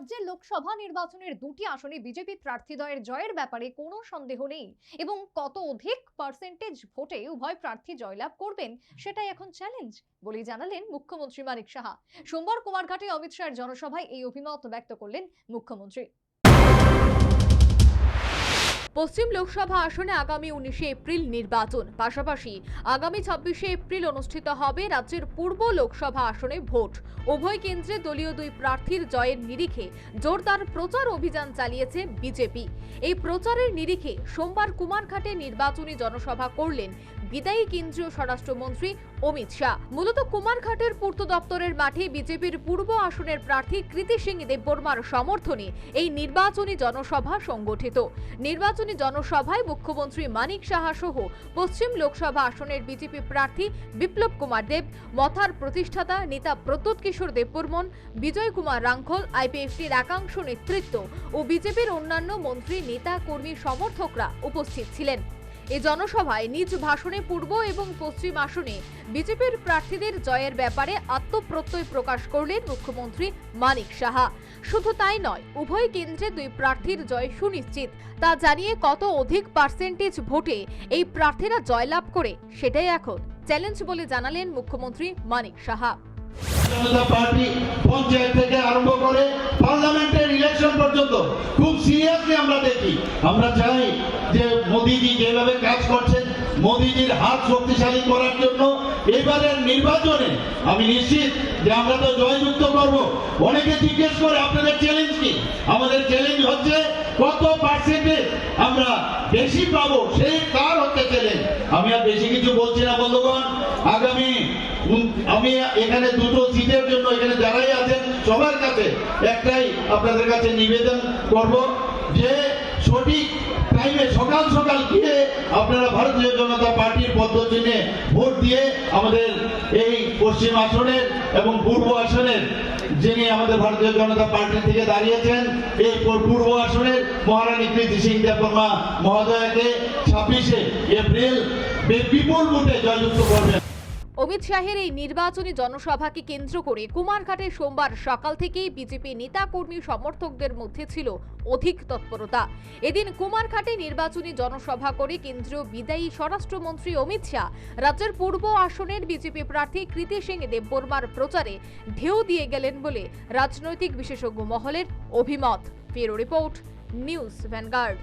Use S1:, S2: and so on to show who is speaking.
S1: রাজ্যের লোকসভা নির্বাচনের দুটি আসনে বিজেপি প্রার্থীদ্বয়ের জয়ের ব্যাপারে কোনো সন্দেহ নেই এবং কত অধিক পার্সেন্টেজ ভোটে উভয় প্রার্থী জয়লাভ করবেন সেটাই এখন চ্যালেঞ্জ বলে জানালেন মুখ্যমন্ত্রী মানিক সাহা। সোমবার কুমারঘাটে অমিত শাহের জনসভায় এই অভিমত ব্যক্ত করলেন মুখ্যমন্ত্রী। পশ্চিম লোকসভা আসনে আগামী উনিশে এপ্রিল নির্বাচন। পাশাপাশি আগামী ছাব্বিশে এপ্রিল অনুষ্ঠিত হবে রাজ্যের পূর্ব লোকসভা আসনে ভোট। উভয় কেন্দ্রে দলীয় দুই প্রার্থীর জয়ের নিরিখে জোরদার প্রচার অভিযান চালিয়েছে বিজেপি। এই প্রচারের নিরিখে সোমবার কুমারঘাটে নির্বাচনী জনসভা করলেন বিদায়ী কেন্দ্রীয় স্বরাষ্ট্রমন্ত্রী অমিত শাহ। মূলত কুমারঘাটের পূর্ত দপ্তরের মাঠে বিজেপির পূর্ব আসনের প্রার্থী কৃতি সিং দেববর্মার সমর্থনে এই নির্বাচনী জনসভা সংগঠিত। নির্বাচনী জনসভায় মুখ্যমন্ত্রী মানিক সাহা সহ পশ্চিম লোকসভা আসনের বিজেপি প্রার্থী বিপ্লব কুমার দেব, মথার প্রতিষ্ঠাতা নেতা প্রদ্যোৎ কিশোর দেববর্মন, বিজয় কুমার রাঙ্খল আইপিএফটির একাংশ নেতৃত্ব ও বিজেপির অন্যান্য মন্ত্রী, নেতা, কর্মী, সমর্থকরা উপস্থিত ছিলেন। এ জনসভায় নিজ ভাষণে পূর্ব এবং পশ্চিম আসনে বিজেপির প্রার্থীদের জয়ের ব্যাপারে আত্মপ্রত্যয় প্রকাশ করলেন মুখ্যমন্ত্রী মানিক সাহা। শুধু তাই নয়, উভয় কেন্দ্রে দুই প্রার্থীর জয় সুনিশ্চিত। তা জানিয়ে কত অধিক পার্সেন্টেজ ভোটে এই প্রার্থীরা জয়লাভ করে, সেটাই এখন চ্যালেঞ্জ বলে জানালেন মুখ্যমন্ত্রী মানিক সাহা।
S2: পার্লামেন্টের ইলেকশন পর্যন্ত খুব সিরিয়াসলি আমরা দেখি। আমরা চাই যে মোদিজি যেভাবে কাজ করছেন, মোদিজির হাত শক্তিশালী করার জন্য এবারের নির্বাচনে আমি নিশ্চিত যে আমরা তো জয়যুক্ত করব। অনেকে জিজ্ঞেস করে, আপনাদের চ্যালেঞ্জ কি? আমাদের চ্যালেঞ্জ হচ্ছে কত পার্সেন্টেজ আমরা বেশি পাবো? সেই কার হতে চ্যালেঞ্জ আমি আর বেশি কিছু বলছি না, বন্ধুগণ। আগামী আমি এখানে দুটো সিটের জন্য এখানে যারাই আছেন, সবার কাছে একটাই আপনাদের কাছে নিবেদন করব যে সঠিক টাইমে সকাল সকাল গিয়ে আপনারা ভারতীয় জনতা পার্টির পদ্ধতিনে ভোট দিয়ে আমাদের এই পশ্চিম আসনের এবং পূর্ব আসনের যিনি আমাদের ভারতীয় জনতা পার্টি থেকে দাঁড়িয়েছেন এই পূর্ব আসনের মহারানী কৃতি সিং দেববর্মা মহোদয়কে ছাব্বিশে এপ্রিল বিপুল ভোটে জয়যুক্ত করবেন।
S1: অমিত শাহের এই নির্বাচনী জনসভাকে কেন্দ্র করে কুমারঘাটে সোমবার সকাল থেকেই বিজেপি নেতাকর্মী সমর্থকদের মধ্যে ছিল অধিক তৎপরতা। এদিন কুমারঘাটে নির্বাচনী জনসভা করে কেন্দ্রীয় বিদায়ী স্বরাষ্ট্রমন্ত্রী অমিত শাহ রাজ্যের পূর্ব আসনের বিজেপি প্রার্থী কৃতি সিং দেববর্মার প্রচারে ঢেউ দিয়ে গেলেন বলে রাজনৈতিক বিশেষজ্ঞ মহলের অভিমত। Bureau report, news vanguard.